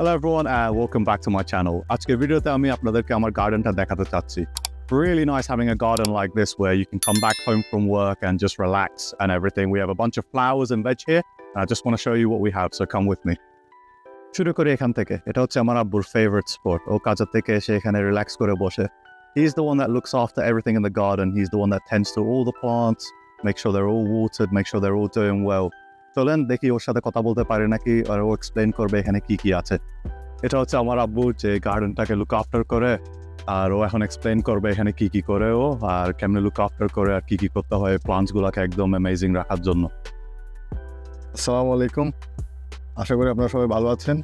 Hello everyone and welcome back to my channel. আজকের ভিডিওতে আমি আপনাদেরকে আমার গার্ডেনটা দেখাতে চাচ্ছি. Really nice having a garden like this where you can come back home from work and just relax and everything. We have a bunch of flowers and veg here. And I just want to show you what we have, so come with me. শুরু করি এখান থেকে এটা হচ্ছে আমার আব্বুর favourite sport ও কাজের থেকে এসে এখানে রিল্যাক্স করে বসে He's the one that looks after everything in the garden. He's the one that tends to all the plants, make sure they're all watered, make sure they're all doing well. চলেন, দেখি ওর সাথে কথা বলতে পারে নাকি, আর ও explain করবে এখানে কি কি আছে। এটা হচ্ছে আমার আব্বু যে গার্ডেনটাকে লুক আফটার করে, আর ও এখন এক্সপ্লেন করবে এখানে কি কি করে ও, আর কেমনে লুক আফটার করে, আর কি কি করতে হয় প্লান্টস গুলাকে একদম অ্যামেজিং রাখার জন্য। আসসালামু আলাইকুম। আশা করি আপনারা সবাই ভালো আছেন।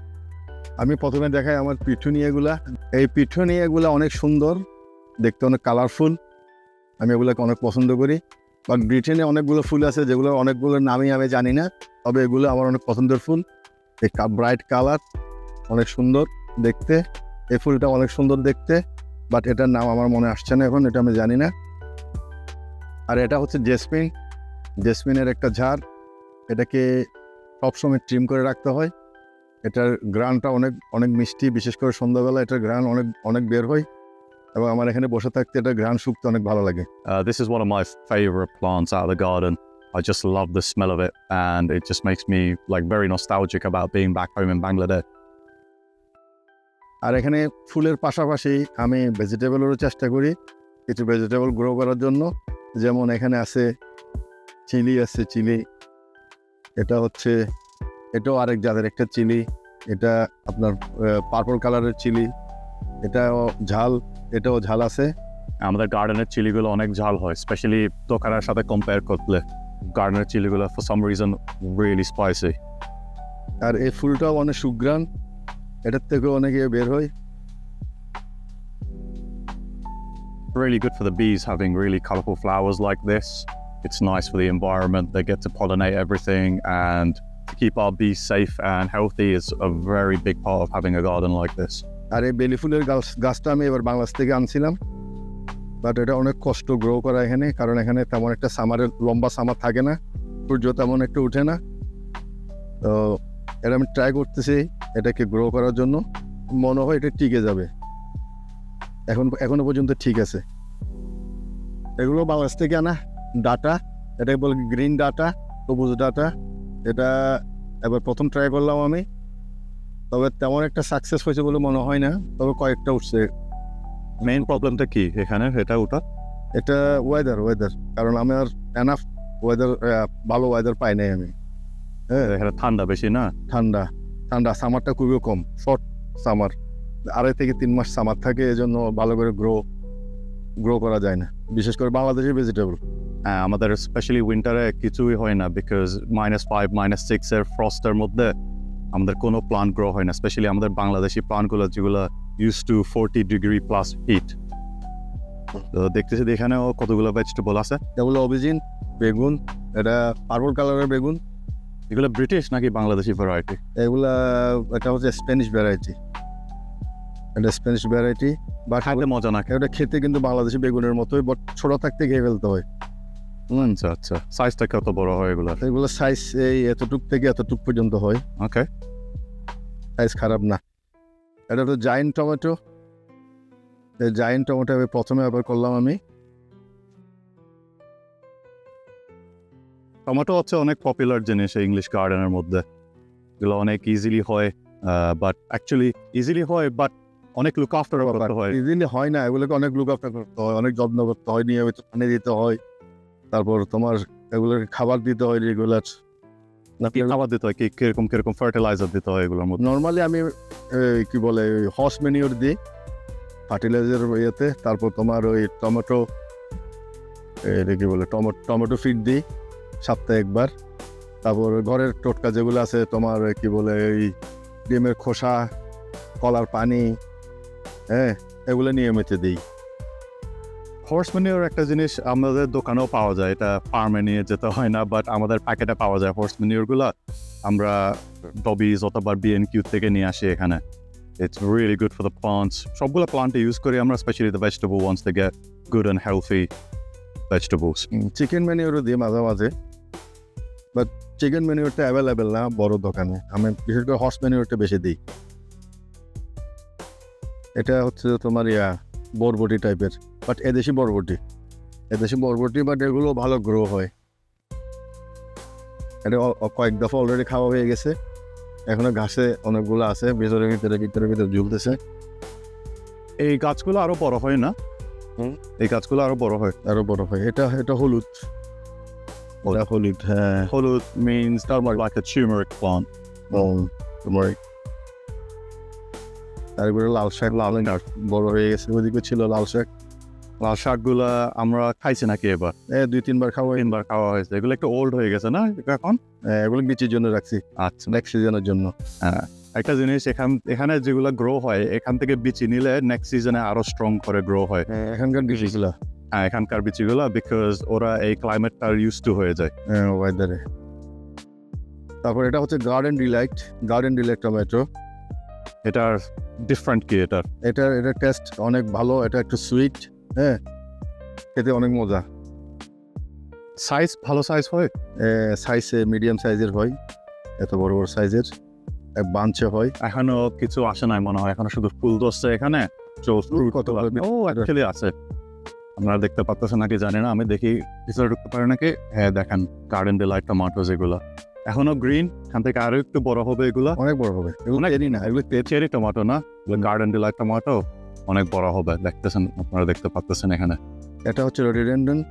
আমি প্রথমে দেখাই আমার পিঠুনিয়াগুলা। এই পিঠুনিয়াগুলা অনেক সুন্দর, দেখতে অনেক কালারফুল আমি এগুলোকে অনেক পছন্দ করি। বাট ব্রিটেনে অনেকগুলো ফুল আছে যেগুলো অনেকগুলোর নামই আমি জানি না, তবে এগুলো আমার অনেক পছন্দের ফুল। এই ব্রাইট কালার অনেক সুন্দর দেখতে। এই ফুলটা অনেক সুন্দর দেখতে বাট এটার নাম আমার মনে আসছে না এখন, এটা আমি জানি না। আর এটা হচ্ছে জেসমিন জেসমিনের একটা ঝাড়। এটাকে সবসময় ট্রিম করে রাখতে হয়। এটার গ্রানটা অনেক অনেক মিষ্টি, বিশেষ করে সন্ধ্যাবেলা এটার গ্রান অনেক অনেক বের হয়। এবং আমার এখানে বসে থাকতে এটা গ্রান সুখতে অনেক ভালো লাগে। This is one of my favourite plants out of the garden I just love the smell of it and it just makes me like very nostalgic about being back home in Bangladesh আর এখানে ফুলের পাশাপাশি আমি ভেজিটেবলেরও চেষ্টা করি কিছু vegetable grow করার জন্য। যেমন এখানে আছে চিলি আছে চিলি। এটা হচ্ছে এটাও আরেক জাতের একটা চিলি। এটা আপনার পার্পল কালারের চিলি। এটাও ঝাল। এটাও ঝাল আছে আমাদের গার্ডেনের চিলিগুলো অনেক ঝাল হয় স্পেশালি দোকানের সাথে কম্পেয়ার করলে গার্ডেনের চিলিগুলো for some reason really spicy আর এই ফুলটাও অনেক সুগ্রান এটার থেকেও অনেকে বের হয় really good for the bees having really colorful flowers like this it's nice for the environment they get to pollinate everything and to keep our bees safe and healthy is a very big part of having a garden like this আর এই বেলি ফুলের গাছ, গাছটা আমি এবার বাংলাদেশ থেকে আনছিলাম। But এটা অনেক কষ্ট গ্রো করা এখানে, কারণ এখানে তেমন একটা সামারের লম্বা সামার থাকে না, সূর্য তেমন একটু উঠে না। তো এটা আমি ট্রাই করতেছি এটাকে গ্রো করার জন্য। মনে হয় এটা টিকে যাবে। এখন, এখনও পর্যন্ত ঠিক আছে। এগুলো বাংলাদেশ থেকে আনা ডাটা, এটাকে বলে গ্রিন ডাটা সবুজ ডাটা এটা এবার প্রথম ট্রাই করলাম আমি। তবে তেমন একটা সাকসেস হয়েছে বলে মনে হয় না তবে কয়েকটা উঠছে। মেইন প্রবলেমটা কি এখানে? এটা ওটা এটা ওয়েদার ওয়েদার কারণ আমার এনাফ ওয়েদার ভালো ওয়েদার পাই নাই আমি। হ্যাঁ? এখানে ঠান্ডা বেশি না? ঠান্ডা ঠান্ডা। সামারটা খুবই কম শর্ট সামার আড়াই থেকে তিন মাস সামার থাকে এজন্য ভালো করে গ্রো গ্রো করা যায় না। বিশেষ করে বাংলাদেশের ভেজিটেবল হ্যাঁ, আমাদের স্পেশালি উইন্টারে কিছুই হয় না বিকজ মাইনাস ফাইভ মাইনাস সিক্সের ফ্রস্টের মধ্যে আমাদের কোনো প্লান্ট গ্রো হয় না স্পেশালি আমাদের বাংলাদেশি প্লান্টগুলো যেগুলো use to forty degree plus heat তো দেখতেছি এখানেও কতগুলো ভেজিটেবল আছে? এগুলো অভিজিন বেগুন এটা পার্পল কালারের বেগুন। এগুলো ব্রিটিশ নাকি বাংলাদেশি ভ্যারাইটি এগুলা এটা হচ্ছে স্প্যানিশ ভ্যারাইটি এটা স্প্যানিশ ভ্যারাইটি বা খাইতে মজা না। এটা খেতে কিন্তু বাংলাদেশি বেগুনের মতোই বাট ছোটো থাকতে খেয়ে ফেলতে হয়। আচ্ছা আচ্ছা। সাইজটা কত বড় হয় এগুলো? এগুলো সাইজ এই এতটুক থেকে এতটুক পর্যন্ত হয়। ওকে সাইজ খারাপ না। এটা তো জাইন্ট টমেটো এই জাইন্ট টমেটো আমি প্রথমে ব্যবহার করলাম আমি। টমেটো হচ্ছে অনেক পপুলার জিনিস এই ইংলিশ গার্ডেনের মধ্যে। এগুলো অনেক ইজিলি হয় বাট অ্যাকচুয়ালি ইজিলি হয় বাট অনেক লুক আফটার হয়। ইজিলি হয় না। এগুলোকে অনেক লুক আফটার করতে হয় অনেক যত্ন করতে হয় নিয়মিত পানি দিতে হয়। তারপর তোমার এগুলোকে খাবার দিতে হয় রেগুলার কি খাবার দিতে হয়? কি কীরকম কীরকম ফার্টিলাইজার দিতে হয় এগুলোর মধ্যে? নর্মালি আমি এই, কি বলে হর্স ম্যানিওর দিই। ফার্টিলাইজার ইয়েতে তারপর তোমার ওই টমেটো এটা কি বলে টমেটো টমেটো ফিড দিই সপ্তাহে একবার। তারপর ঘরের টোটকা যেগুলো আছে তোমার কি বলে এই ডিমের খোসা কলার পানি হ্যাঁ এগুলো নিয়মিত দিই। হর্স ম্যানিওর একটা জিনিস আমাদের দোকানেও পাওয়া যায়। এটা ফার্মে নিয়ে যেতে হয় না বাট আমাদের প্যাকেটে পাওয়া যায় হর্স ম্যানিওরগুলো আমরা ডবিজ অথবা বিএন কিউ থেকে নিয়ে আসি এখানে। It's really good for the plants সবগুলো প্লান্টে ইউজ করি আমরা specially the vegetable once get good and healthy vegetables chicken ম্যানিওরও দিই মাঝে মাঝে বাট চিকেন ম্যানিওরটা অ্যাভেলেবেল না বড় দোকানে। আমি বিশেষ করে হর্স ম্যানিওরটা বেশি দিই। এটা হচ্ছে তোমার ইয়া, বরবটি টাইপের বাট এদেশি বরবটি। এদেশি বরবটি বাট এগুলো ভালো গ্রো হয়। এটা কয়েক দফা অলরেডি খাওয়া হয়ে গেছে। এখনও ঘাসে অনেকগুলো আছে ভিতরে ভিতরে ভিতরে ভিতরে ঝুলতেছে। এই গাছগুলো আরও বড় হয় না। এই গাছগুলো আরও বড় হয়? আরও বড় হয়। এটা এটা হলুদ। এটা হলুদ। হ্যাঁ। হলুদ plant. বল, তোমার তারপরে লাল শাক লাল বড় হয়ে গেছে। ওদিকে ছিল লাল শাক। লাল শাকগুলা আমরা খাইছি নাকি এবার? এ দুই তিনবার খাওয়া তিনবার খাওয়া হয়েছে। এগুলো একটু ওল্ড হয়ে গেছে না এখন? এগুলো বিচির জন্য রাখছি। আচ্ছা। নেক্সট সিজনের জন্য। হ্যাঁ। একটা জিনিস এখান এখানে যেগুলো গ্রো হয় এখান থেকে বিচি নিলে নেক্সট সিজনে আরও স্ট্রং করে গ্রো হয়। হ্যাঁ, এখানকার ডিশগুলা হ্যাঁ এখানকার বিচিগুলো বিকজ ওরা এই ক্লাইমেটটার ইউজ টু হয়ে যায়। ওয়েদারে তারপর এটা হচ্ছে garden delight garden delight tomato এটার ডিফারেন্ট কি এটার? এটার এটা টেস্ট অনেক ভালো এটা একটু সুইট হ্যাঁ খেতে অনেক মজা। সাইজ ভালো সাইজ হয়? সাইজে মিডিয়াম সাইজের হয় এত বড় বড় সাইজের বাঞ্চে হয়। এখনও কিছু আসে নাই মনে হয় এখনও শুধু ফুল ধরছে এখানে। কত ও অ্যাকচুয়ালি আছে। আপনারা দেখতে পাচ্ছেন নাকি জানি না আমি দেখি ভিতরে ঢুকতে পারে নাকি? হ্যাঁ দেখেন গার্ডেন ডিলাইট টমাটো যেগুলো এখনও গ্রিন এখান থেকে আরও একটু বড় হবে এগুলো। অনেক বড় হবে। এগুলো না এগুলো চেরি টমেটো না? গার্ডেন ডিলাইট টমেটো অনেক বড় হবে দেখতেছেন আপনারা দেখতে পাচ্ছেন এখানে। এটা হচ্ছে রোডিডেন্ডন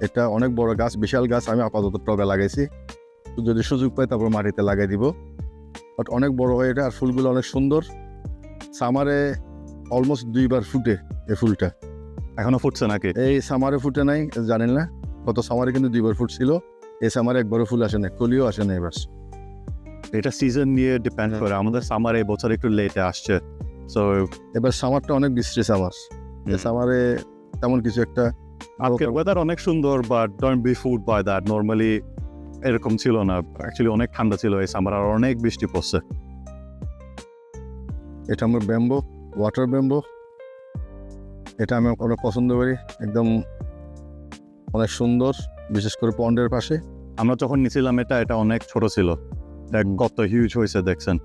এটা অনেক বড় গাছ বিশাল গাছ আমি আপাতত টবে লাগাইছি। যদি সুযোগ পাই তারপর মাটিতে লাগাই দিব। বাট অনেক বড় হয় এটা আর ফুলগুলো অনেক সুন্দর। সামারে অলমোস্ট দুইবার ফুটে এই ফুলটা। এখনও ফুটছে নাকি? এই সামারে ফুটে নাই জানেন না। গত সামারে কিন্তু দুইবার ফুটছিল। এই সামারে একবারও ফুল আসে না কলিও আসে না এবার। এটা সিজন নিয়ে ডিপেন্ড। করে। আমাদের সামারে এই বছর একটু লেটে আসছে। সো এবার সামারটা অনেক বৃষ্টি সামার সামারে তেমন কিছু একটা ওয়েদার অনেক সুন্দর but don't be fooled by that normally এরকম ছিল না। অ্যাকচুয়ালি অনেক ঠান্ডা ছিল এই সামার আর অনেক বৃষ্টি পড়ছে। এটা আমার ব্যাম্বো ওয়াটার ব্যাম্বো। এটা আমি অনেক পছন্দ করি। একদম অনেক সুন্দর বিশেষ করে পন্ডের পাশে। আমরা যখন নিছিলাম এটা এটা অনেক ছোট ছিল। কত হিউজ হয়েছে দেখছেন?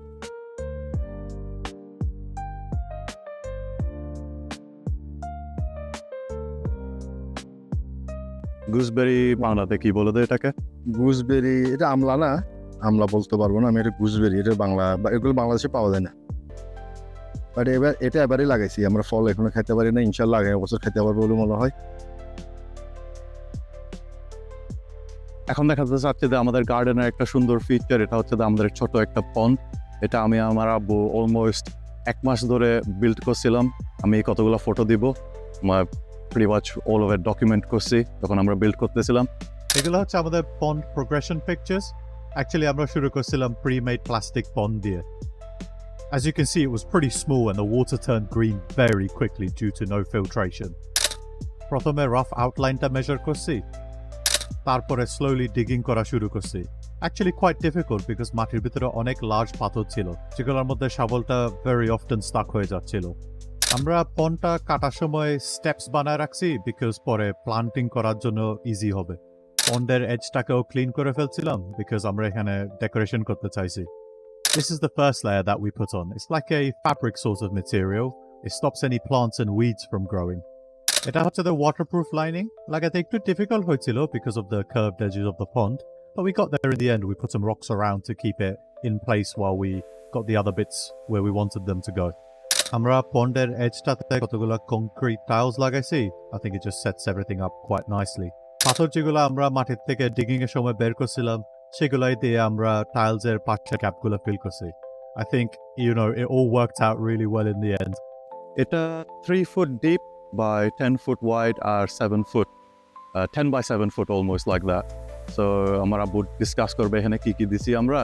গুজবেরি বাংলাতে কি বলে দেয় এটাকে? গুজবেরি এটা আমলা না? আমলা বলতে পারব না আমি এটা গুজবেরি এটা বাংলা বা এগুলো বাংলাদেশে পাওয়া যায় না। বাট এবার এটা এবারই লাগাইছি আমরা ফল এখনও খেতে পারি না ইনশাল্লাহ আগামী বছর খেতে পারব বলে মনে হয়। এখন দেখা যাচ্ছে যে আমাদের গার্ডেনের একটা সুন্দর ফিচার এটা হচ্ছে যে আমাদের ছোট একটা পন্ড এটা আমি আমার আব্বু অলমোস্ট এক মাস ধরে বিল্ড করছিলাম। আমি কতগুলো ফটো দিব pretty much all over document করছি তখন আমরা বিল্ড করতেছিলাম। এগুলো হচ্ছে আমাদের পন্ড প্রোগ্রেশন পিকচার্স অ্যাকচুয়ালি আমরা শুরু করছিলাম প্রি-মেড প্লাস্টিক পন্ড দিয়ে। As you can see, it was pretty small and the water turned green very quickly due to no filtration. প্রথমে রাফ আউটলাইনটা মেজার করছি। তারপরে স্লোলি ডিগিং করা শুরু করছি। অ্যাকচুয়ালি কোয়াইট ডিফিকাল্ট বিকজ মাটির ভিতরে অনেক লার্জ পাথর ছিল যেগুলোর মধ্যে শাবলটা ভেরি অফটেন স্টাক হয়ে যাচ্ছিল। আমরা পনটা কাটার সময় স্টেপস বানায় রাখছি বিকজ পরে প্লান্টিং করার জন্য ইজি হবে পন্ডের এজটাকেও ক্লিন করে ফেলছিলাম বিকজ আমরা এখানে ডেকোরেশন করতে চাইছি This is the first layer that we put on. It's like a fabric sort of material. It stops any plants and weeds from growing. এটা হচ্ছে the waterproof lining. লাগাতে একটু difficult হয়েছিল because of the curved edges of the pond. But we got there in the end. We put some rocks around to keep it in place while we got the other bits where we wanted them to go. আমরা পন্ডের এজটাতে কতগুলো concrete tiles লাগাইছি? I think it just sets everything up quite nicely. পাথর যেগুলো আমরা মাটির থেকে ডিগিং এর সময় বের করছিলাম, সেগুলাই দিয়ে আমরা টাইলস এর পাশে ক্যাপগুলো ফিল করছি। I think you know it all worked out really well in the end এটা three foot deep by ten foot wide R seven foot ten by seven foot almost like that so আমার আব্বু discuss করবে এখানে কি কি দিছি আমরা?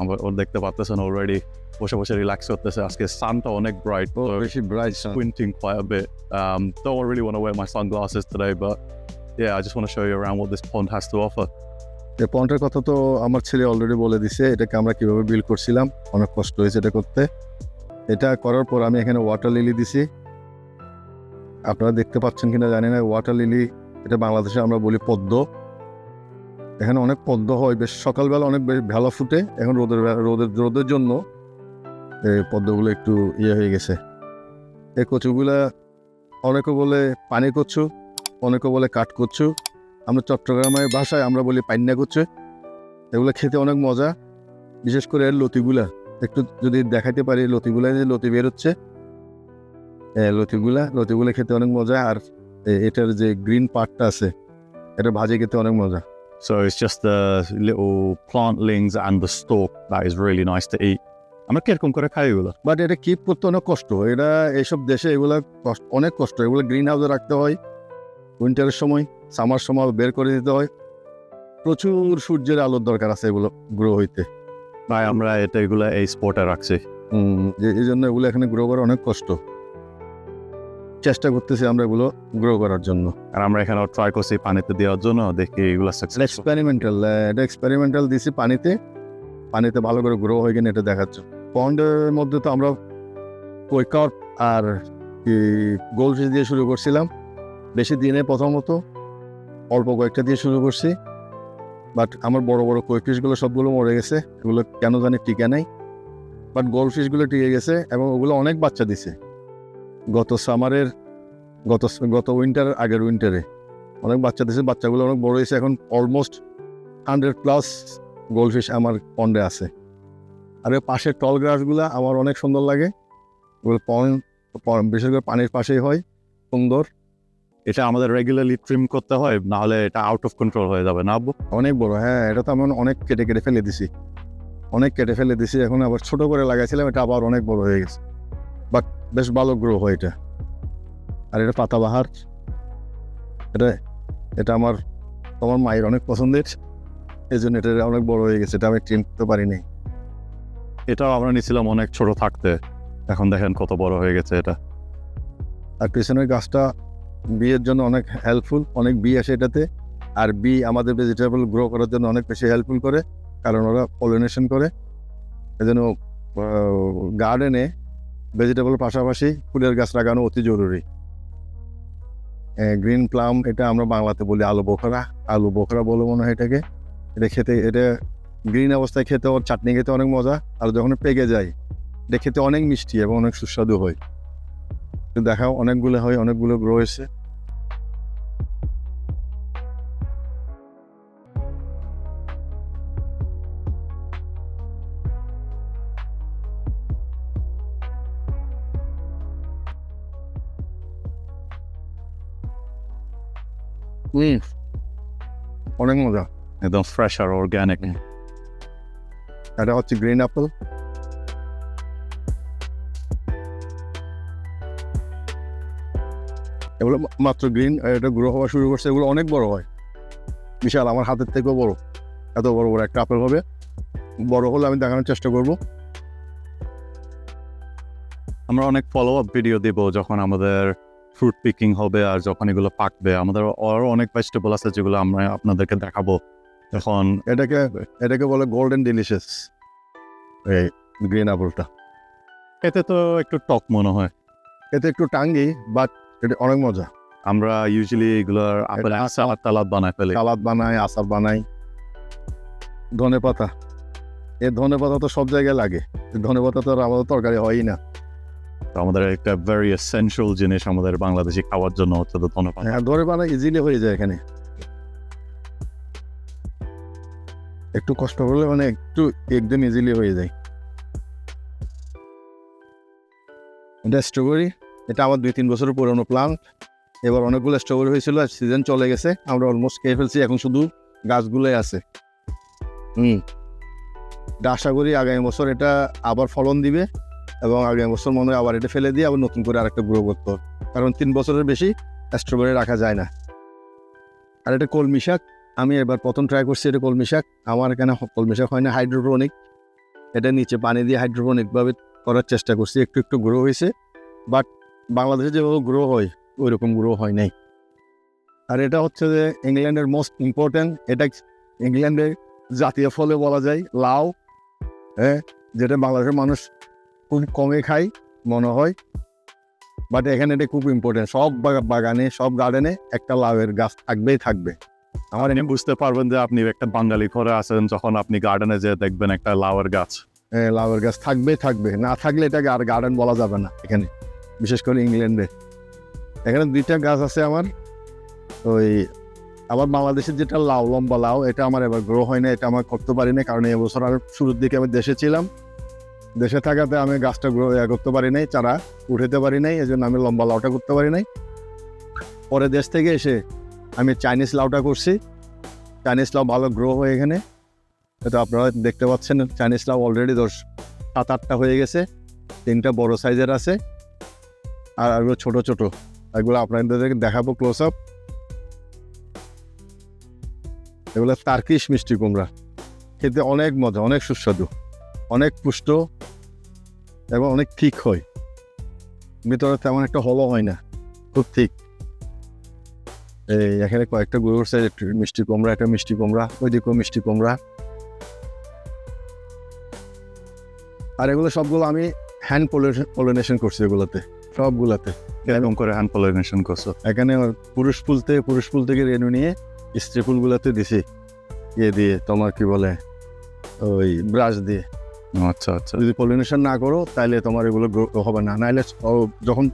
আমরা ওর দেখতে পাচ্তেছেন অলরেডি বসে বসে রিল্যাক্স করতেছে। আজকে সানটা অনেক ব্রাইট বেশি bright squinting quite a bit. Um, don't really want to wear my sunglasses today, but yeah, I just want to show you around what this pond has to offer. এই পন্ডের কথা তো আমার ছেলে already বলে দিছে এটাকে আমরা কীভাবে বিল করছিলাম অনেক কষ্ট হয়েছে এটা করতে। এটা করার পর আমি এখানে ওয়াটার লিলি দিছি। আপনারা দেখতে পাচ্ছেন কিনা জানি না ওয়াটার লিলি এটা বাংলাদেশে আমরা বলি পদ্ম। এখানে অনেক পদ্ম হয়, বেশ সকালবেলা অনেক বেশ ভেলা ফুটে, এখন রোদের রোদের রোদের জন্য পদ্মগুলো একটু ইয়ে হয়ে গেছে। এই কচুগুলা অনেকে বলে পানি কচু, অনেকে বলে কাঠ কচু। আমরা চট্টগ্রামের ভাষায় আমরা বলি পান্না কচু। এগুলো খেতে অনেক মজা, বিশেষ করে এর লতিগুলা। একটু যদি দেখাতে পারি, লতিগুলা যে লতি বেরোচ্ছে লতিগুলা লতিগুলা খেতে অনেক মজা, আর এটার যে গ্রিন পার্টটা আছে, এটা ভাজি খেতে অনেক মজা। So it's just the little plantlings and the stalk that is really nice to eat. আমরা কীরকম করে খাই এগুলো। বাট এটা কিপ করতে অনেক কষ্ট? এটা এইসব দেশে এগুলা কষ্ট অনেক কষ্ট। এগুলো গ্রিন হাউসে রাখতে হয়। উইন্টারের সময় সামার সময় বের করে দিতে হয়। প্রচুর সূর্যের আলোর দরকার আছে এগুলো গ্রো হইতে। তাই আমরা এটা এগুলো এই স্পটে রাখছি। এই জন্য এগুলো এখানে গ্রো করা অনেক কষ্ট। চেষ্টা করতেছি আমরা এগুলো গ্রো করার জন্য। আর আমরা এখানে ট্রাই করছি পানিতে দেওয়ার জন্য দেখি এগুলো এক্সপেরিমেন্টাল এটা এক্সপেরিমেন্টাল দিছি পানিতে। পানিতে ভালো করে গ্রো হয়ে কিনা এটা দেখাচ্ছ। পন্ডের মধ্যে তো আমরা কৈকার আর গোলফিশ দিয়ে শুরু করছিলাম। বেশি দিনে প্রথমত অল্প কয়েকটা দিয়ে শুরু করছি। বাট আমার বড় বড় কৈফিশগুলো সবগুলো মরে গেছে। এগুলো কেন জানি টিকে নাই। বাট গোলফিশগুলো টিকে গেছে এবং ওগুলো অনেক বাচ্চা দিছে। গত সামারের, গত গত উইন্টার আগের উইন্টারে অনেক বাচ্চা দিছে, বাচ্চাগুলো অনেক বড় হয়েছে, এখন অলমোস্ট হান্ড্রেড প্লাস গোলফিশ আমার পন্ডে আছে। আর ওই পাশের টল গ্রাসগুলো আমার অনেক সুন্দর লাগে। ওগুলো পন বিশেষ করে পানির পাশেই হয়, সুন্দর। এটা আমাদের রেগুলারলি ট্রিম করতে হয় না হলে এটা আউট অফ কন্ট্রোল হয়ে যাবে না অনেক বড় হ্যাঁ এটা তো আমি অনেক কেটে কেটে ফেলে দিছি। অনেক কেটে ফেলে দিছি, এখন আবার ছোট করে লাগাইছিলাম, এটা আবার অনেক বড় হয়ে গেছে। বাট বেশ ভালো গ্রো হয় এটা। আর এটা পাতাবাহার। এটা এটা আমার আমার মায়ের অনেক পছন্দের। এই জন্য এটা অনেক বড় হয়ে গেছে, এটা আমি করতে পারিনি। এটাও আমরা নিছিলাম অনেক ছোট থাকতে। এখন দেখেন কত বড় হয়ে গেছে এটা। আর পেছনের গাছটা বিয়ের জন্য অনেক হেল্পফুল অনেক বি আসে এটাতে। আর বি আমাদের ভেজিটেবল গ্রো করার জন্য অনেক বেশি হেল্পফুল করে, কারণ ওরা পলিনেশন করে। এজন্য গার্ডেনে ভেজিটেবল পাশাপাশি ফুলের গাছ লাগানো অতি জরুরি। গ্রিন প্লাম এটা আমরা বাংলাতে বলি আলু বোখরা। আলু বোখরা বলে মনে হয় এটাকে। এটা খেতে, এটা গ্রিন অবস্থায় খেতে ওর চাটনি খেতে অনেক মজা। আর যখন পেকে যায়, এটা খেতে অনেক মিষ্টি এবং অনেক সুস্বাদু হয়। দেখাও, অনেকগুলো হয়, অনেকগুলো গ্রো হয়েছে। অনেক মজা। একদম ফ্রেশ আর অর্গ্যানিক এটা হচ্ছে গ্রিন অ্যাপেল এগুলো মাত্র গ্রিন এটা গ্রো হওয়া শুরু করছে এগুলো অনেক বড় হয়। বিশাল আমার হাতের থেকেও বড়। এত বড় বড় একটা আপেল হবে। বড় হলে আমি দেখানোর চেষ্টা করব। আমরা অনেক ফলো আপ ভিডিও দিব যখন আমাদের ফ্রুট পিকিং হবে আর যখন এগুলো পাকবে আমাদের আরও অনেক ভেজিটেবল আছে যেগুলো আমরা আপনাদেরকে দেখাবো। এখন এটাকে এটাকে বলে গোল্ডেন ডিলিশিয়াস এই গ্রিন আপেলটা এতে তো একটু টক মনে হয়। এতে একটু টাঙ্গি বাট এটা অনেক মজা। আমরা ইউজুয়ালি এগুলোর আপেল সালাদ টালাদ বানাই ফেলি। সালাদ বানাই আচার বানাই। ধনে পাতা এ ধনে পাতা তো সব জায়গায় লাগে। ধনে পাতা তো আর আমাদের তরকারি হয়ই না। আমাদের একটা ভেরি এসেনশিয়াল জিনিস আমাদের বাংলাদেশি খাওয়ার জন্য হচ্ছে তো ধন্যবাদ। হ্যাঁ পাতা ইজিলি হয়ে যায় এখানে। একটু কষ্ট করলে মানে একটু একদম ইজিলি হয়ে যায়। এটা স্ট্রবেরি এটা আমার দুই তিন বছরের পুরনো প্লান্ট এবার অনেকগুলো স্ট্রবেরি হয়েছিল, আর সিজন চলে গেছে। আমরা অলমোস্ট খেয়ে ফেলছি, এখন শুধু গাছগুলোই আছে। হুম। আশা করি আগামী বছর এটা আবার ফলন দিবে। এবং আগামী বছর মনে হয় আবার এটা ফেলে দিয়ে আবার নতুন করে আরেকটা গ্রো করতে। হবে কারণ তিন বছরের বেশি স্ট্রবেরি রাখা যায় না। আর এটা কলমি শাক। আমি এবার প্রথম ট্রাই করছি এটা কলমি শাক। আমার এখানে কলমি শাক হয় না হাইড্রোপনিক এটা নিচে পানি দিয়ে হাইড্রোপনিকভাবে করার চেষ্টা করছি, একটু একটু গ্রো হয়েছে। বাট বাংলাদেশে যেভাবে গ্রো হয় ওই রকম গ্রো হয় নাই। আর এটা হচ্ছে যে ইংল্যান্ডের মোস্ট ইম্পর্ট্যান্ট এটা ইংল্যান্ডের জাতীয় ফলে বলা যায়, লাউ। হ্যাঁ যেটা বাংলাদেশের মানুষ খুব কমে খায় মনে হয়। বাট এখানে এটা খুব ইম্পর্টেন্ট সব বাগানে সব গার্ডেনে একটা লাউয়ের গাছ থাকবেই থাকবে। আমার এনে বুঝতে পারবেন যে আপনি একটা বাঙালি ঘরে আছেন যখন আপনি গার্ডেনে যে দেখবেন একটা লাউয়ের গাছ। হ্যাঁ লাউয়ের গাছ থাকবেই থাকবে। না থাকলে এটাকে আর গার্ডেন বলা যাবে না এখানে। বিশেষ করে ইংল্যান্ডে এখানে দুইটা গাছ আছে আমার। ওই আবার বাংলাদেশের যেটা লাউ লম্বা লাউ এটা আমার এবার গ্রো হয় না এটা আমার করতে পারি না কারণ এবছর আর শুরুর দিকে আমি দেশে ছিলাম। দেশে থাকাতে আমি গাছটা গ্রো করতে পারি নাই, চারা উঠাতে পারি নাই এই জন্য আমি লম্বা লাউটা করতে পারি নাই। পরে দেশ থেকে এসে আমি চাইনিজ লাউটা করছি। চাইনিজ লাউ ভালো গ্রো হয় এখানে। এটা আপনারা দেখতে পাচ্ছেন, চাইনিজ লাউ অলরেডি দশ, সাত, আটটা হয়ে গেছে। তিনটা বড় সাইজের আছে। আর এগুলো ছোট ছোট। এগুলো আপনাদেরকে দেখাবো ক্লোজ আপ এগুলো তার্কিশ মিষ্টি কুমড়া। খেতে অনেক মজা, অনেক সুস্বাদু। অনেক পুষ্ট এবং অনেক ঠিক হয়। ভিতরে তেমন একটা হলো হয় না খুব ঠিক। এই এখানে কয়েকটা গরুর সাইজ মিষ্টি কুমড়া একটা মিষ্টি কুমড়া ওইদিকেও মিষ্টি কুমড়া। আর এগুলো সবগুলো আমি হ্যান্ড পলিনেশন করছি এগুলোতে সবগুলোতে। এরকম করে হ্যান্ড পলিনেশন করছ? এখানে পুরুষ ফুল থেকে পুরুষ ফুল থেকে রেণু নিয়ে স্ত্রী ফুলগুলোতে দিছি। ইয়ে দিয়ে তোমার কি বলে? ওই ব্রাশ দিয়ে। আচ্ছা আচ্ছা। যদি পলিনেশন না করো তাহলে তোমার এগুলো grow হবে না। নাহলে যখন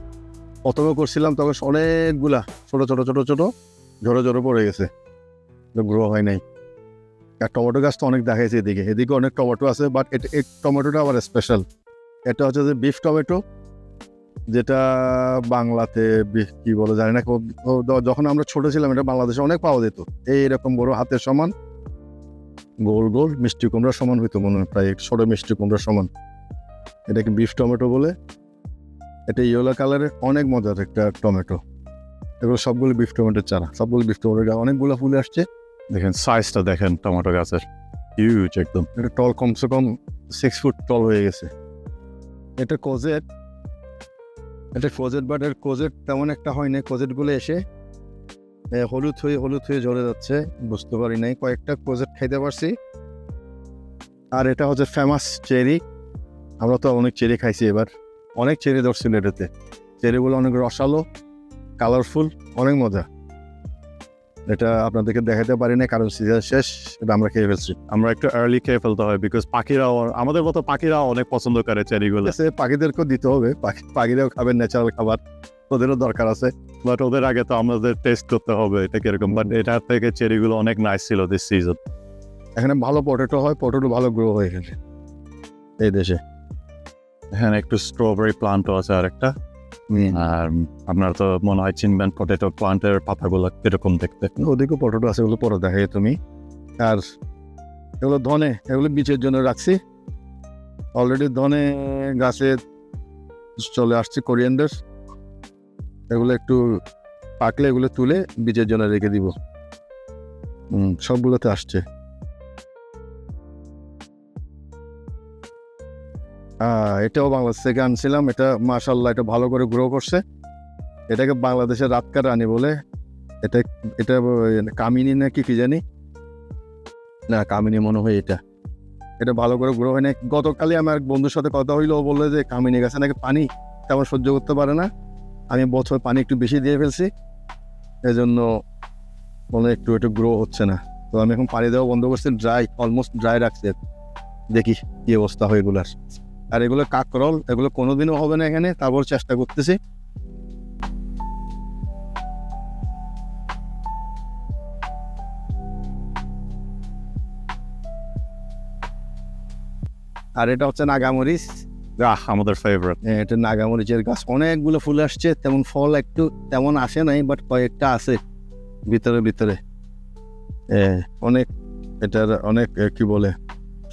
প্রথমে করছিলাম, তখন অনেকগুলা ছোট ছোট ছোট ছোট ঝরে ঝরে পড়ে গেছে। গ্রো হয় নাই। আর টমেটো গাছ তো অনেক দেখাইছে এদিকে। এদিকে অনেক টমেটো আছে বাট এটা এই টমেটোটা আবার স্পেশাল এটা হচ্ছে যে বিফ টমেটো, যেটা বাংলাতে কি বলে জানি না। যখন আমরা ছোট ছিলাম, এটা বাংলাদেশে অনেক পাওয়া যেত। এইরকম বড় হাতের সমান গোল গোল, মিষ্টি কুমড়ার সমান হইতো মনে হয়, প্রায় ছোট মিষ্টি কুমড়ার সমান। এটাকে বিফ টমেটো বলে। এটা ইয়েলো কালারের অনেক মজার একটা টমেটো এগুলো সবগুলো বিফ টমেটোর চারা। সবগুলো বিফ টমেটো অনেকগুলো ফুলে আসছে। দেখেন সাইজটা দেখেন টমেটো গাছের। হিউজ একদম। এটা টল কমসে কম সিক্স ফুট টল হয়ে গেছে। এটা কোজেট এটা কোজেট বাট এর কোজেট তেমন একটা হয় না কোজেটগুলো এসে হলুদ হয়ে হলুদ হয়ে ঝরে যাচ্ছে বুঝতে পারি নাই। কয়েকটা কোজেট খাইতে পারছি। আর এটা হচ্ছে ফেমাস চেরি। আমরা তো অনেক চেরি খাইছি এবার। অনেক চেরি ধরছিল এটাতে চেরিগুলো অনেক রসালো কালারফুল অনেক মজা। এটা আপনাদেরকে দেখাতে পারি না কারণ সিজন শেষ এটা আমরা খেয়ে ফেলছি। আমরা একটু আর্লি খেয়ে ফেলতে হয় বিকজ পাখিরাও আমাদের মতো পাখিরাও অনেক পছন্দ করে চেরিগুলো। পাখিদেরকেও দিতে হবে। পাখি পাখিরাও খাবেন ন্যাচারাল খাবার। ওদেরও দরকার আছে বাট ওদের আগে তো আমাদের টেস্ট করতে হবে এটা কীরকম? বাট এটার থেকে চেরিগুলো অনেক নাইস ছিল দিস সিজন এখানে ভালো পটেটো হয় পটেটো ভালো গ্রো হয়ে গেছে। এই দেশে। এখানে একটু স্ট্রবেরি প্লান্টও আছে আর একটা আর আপনার তো মনে হয় চিনবেন পটেটো প্লান্টের পাতাগুলো কীরকম দেখতে? ওদিকেও পটেটো আছে ওগুলো পরে দেখাই তুমি। আর এগুলো ধনে এগুলো বীজের জন্য রাখছি। অলরেডি ধনে গাছে চলে আসছে কোরিয়ান্ডার এগুলো একটু পাকলে এগুলো তুলে বীজের জন্য রেখে দিব। সবগুলোতে আসছে। এটাও বাংলাদেশ থেকে আনছিলাম। এটা মাশাল্লাহ এটা ভালো করে গ্রো করছে। এটাকে বাংলাদেশের রাতকার রানী বলে। এটা এটা কামিনী না কি কি জানি? না, কামিনী মনে হয় এটা। এটা ভালো করে গ্রো হয় না গতকালই আমার বন্ধুর সাথে কথা হইল, ও বলল যে কামিনী গাছে নাকি পানি তেমন সহ্য করতে পারে না। আমি বছর পানি একটু বেশি দিয়ে ফেলছি। এজন্য মনে একটু একটু গ্রো হচ্ছে না। তো আমি এখন পানি দেওয়া বন্ধ করছি ড্রাই অলমোস্ট ড্রাই রাখছি। দেখি কি অবস্থা হয় এগুলার। আর এগুলো কাকরল, এগুলো কোনোদিনও হবে না এখানে, তারপর চেষ্টা করতেছি। আর এটা হচ্ছে নাগামরিচ আমাদের ফেভারিট এটা নাগামরিচের গাছ। অনেকগুলো ফুল আসছে, তেমন ফল একটু তেমন আসে নাই বাট কয়েকটা আছে ভিতরে ভিতরে। অনেক এটার অনেক কি বলে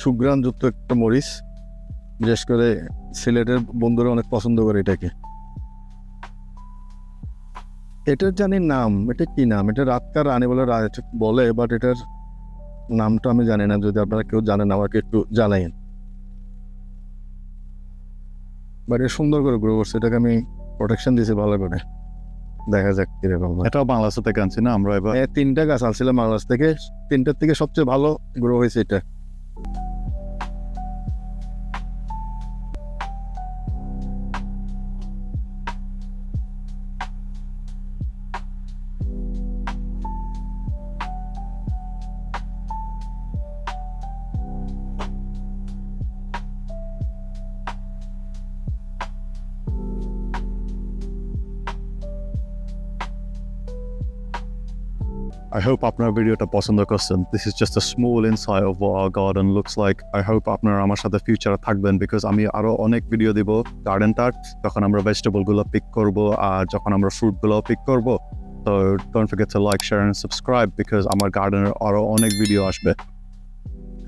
সুগ্রাণযুক্ত একটা মরিচ। বিশেষ করে সিলেটের বন্ধুরা অনেক পছন্দ করে এটাকে। এটার জানি নাম, এটা কি নাম? এটা রাতকার রানী বলে বলে বাট এটার নামটা আমি জানি না। যদি আপনারা কেউ জানেন, আমাকে একটু জানাইন বাট এটা সুন্দর করে গ্রো করছে এটাকে আমি প্রোটেকশন দিয়েছি ভালো করে। দেখা যাক কীরকম হয়। এটাও বাংলাদেশ থেকে আনছি না আমরা এবার এ, তিনটা গাছ আনছিলাম বাংলাদেশ থেকে। তিনটার থেকে সবচেয়ে ভালো গ্রো হয়েছে এটা। I hope আপনার ভিডিওটা পছন্দ করছেন this is just a small inside of our garden looks like I hope আপনারা আমার সাথে ফিউচারে থাকবেন বিকজ আমি আরও অনেক ভিডিও দিব গার্ডেনটার যখন আমরা ভেজিটেবলগুলো পিক করব, আর যখন আমরা ফ্রুটগুলো পিক করব। তো don't forget to like share and subscribe because আমার গার্ডেনের আরও অনেক ভিডিও আসবে।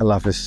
আল্লাহ হাফিজ।